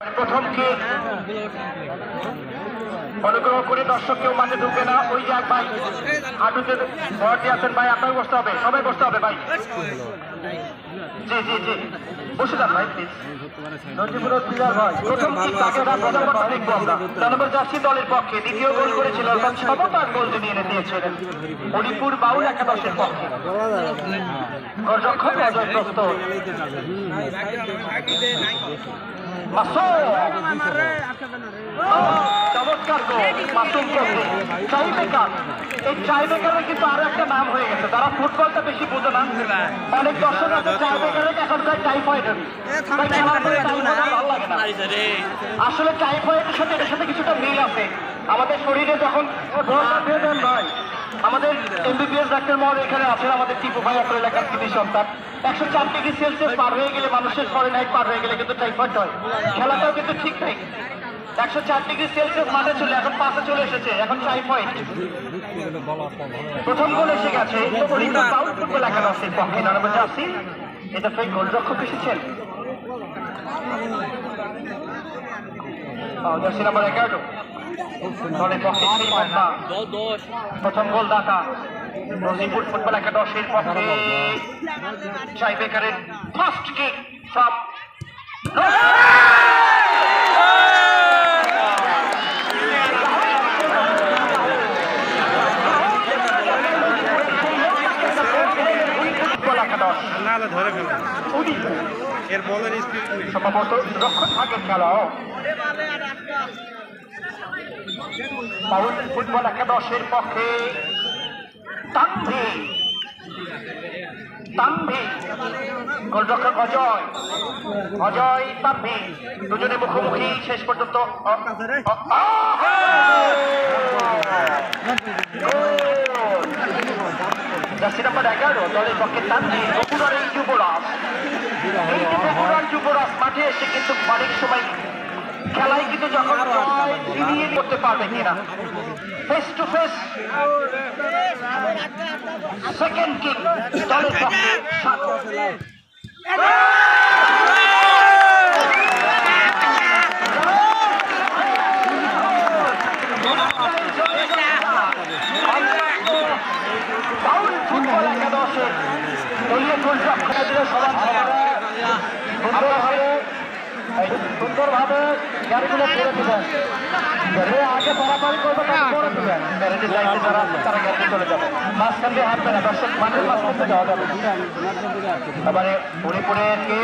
প্রথম কিক অনুগ্রহ করে দর্শক কেউ মাঠে ঢুকে না। ওই যে এক ভাই, হাঁটুতে ভর্তি আছেন ভাই, আপনাকে বসতে হবে, সবাই বসতে হবে ভাই। জি জি জি। বসে যান ভাই প্লিজ প্রথম দলের পক্ষে দ্বিতীয় গোল করেছিল অর্থাৎ সমতার গোল যিনি এনে দিয়েছিলেন মণিপুর বাউল তারা আসলে টাইফয়েডের সাথে এটার সাথে কিছুটা মিল আছে আমাদের শরীরে যখন ভাই আমাদের এমবিবিএস ডাক্তার মহল এখানে আছেন, আমাদের টিপু ভাই, আপনার এলাকার কৃতি সন্তান। একশো চার ডিগ্রি সেলসিয়াস পার হয়ে গেলে মানুষের ফরেনহাইট পার হয়ে গেলে কিন্তু টাইফয়েড হয়। খেলাটাও কিন্তু ঠিক নেই। একশো চার ডিগ্রি সেলসিয়াস মাঠে চলে, এখন পাশে চলে এসেছে, এখন টাইফয়েড প্রথম গোল এসে গেছে বাউল ফুটবল নানাবার জার্সি এটা ফেক গোলরক্ষক এসেছেন। জার্সি নাম্বার এগারো। দলের পক্ষে প্রথম গোল দাতা। নজিপুর ফুটবল একাদশের পক্ষে চাই বেকারের ফার্স্ট কিক ধরে ফেলবে এর বলের স্পিড সম্ভবত রক্ষণ ভাগের খেলাও বাউল ফুটবল একাদশের পক্ষে তানভি তানভি গোলরক্ষক অজয়। অজয় তানভি দুজনে মুখোমুখি। শেষ পর্যন্ত জার্সি নাম্বার এগারো, দলের পক্ষে তানভি বগুড়ার এই যুবরাজ। এই যে বগুড়ার যুবরাজ, মাঠে এসে কিন্তু অনেক সময় খেলায় কিন্তু যখন জয় করতে পারবে কিনা? Face to face second kick দলের পক্ষে সাত একাদশের দলীয় গোলরক্ষকদের সবার সুন্দরভাবে গাড়িগুলো করে দেবেন যে আগে পারাপারি করবে তাকে করে দেবেন। গ্যারেজের লাইনে যারা তারা গ্যারেজে চলে যাবে। মাঝখান দিয়ে হাঁটবে না, দর্শক, মাঠের মাঝখান দিয়ে যাওয়া যাবে। না। এবারে মণিপুরে কে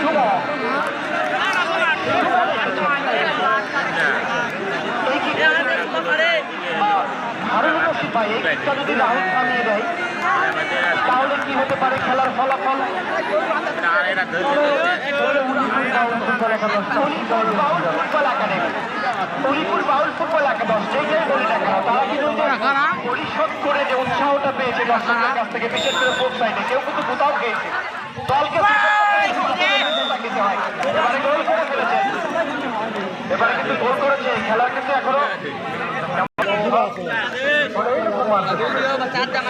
শুভ এই কি হারুন রশিদ ভাই এই কিকটা যদি রাহুল থামিয়ে দেয় তাহলে কি হতে পারে খেলার ফলাফল? Football academy. Haripur Baul football একাদশ যেটাই বলি না কেন তারা কিন্তু পরিশোধ করে যে উৎসাহটা পেয়েছে দর্শকদের কাছ থেকে বিশেষ করে সাইডে কেউ কিন্তু কোথাও খেয়েছে। দলকে এবারে গোল করে ফেলেছে। এবারে কিন্তু গোল করেছে। খেলার কিন্তু এখনও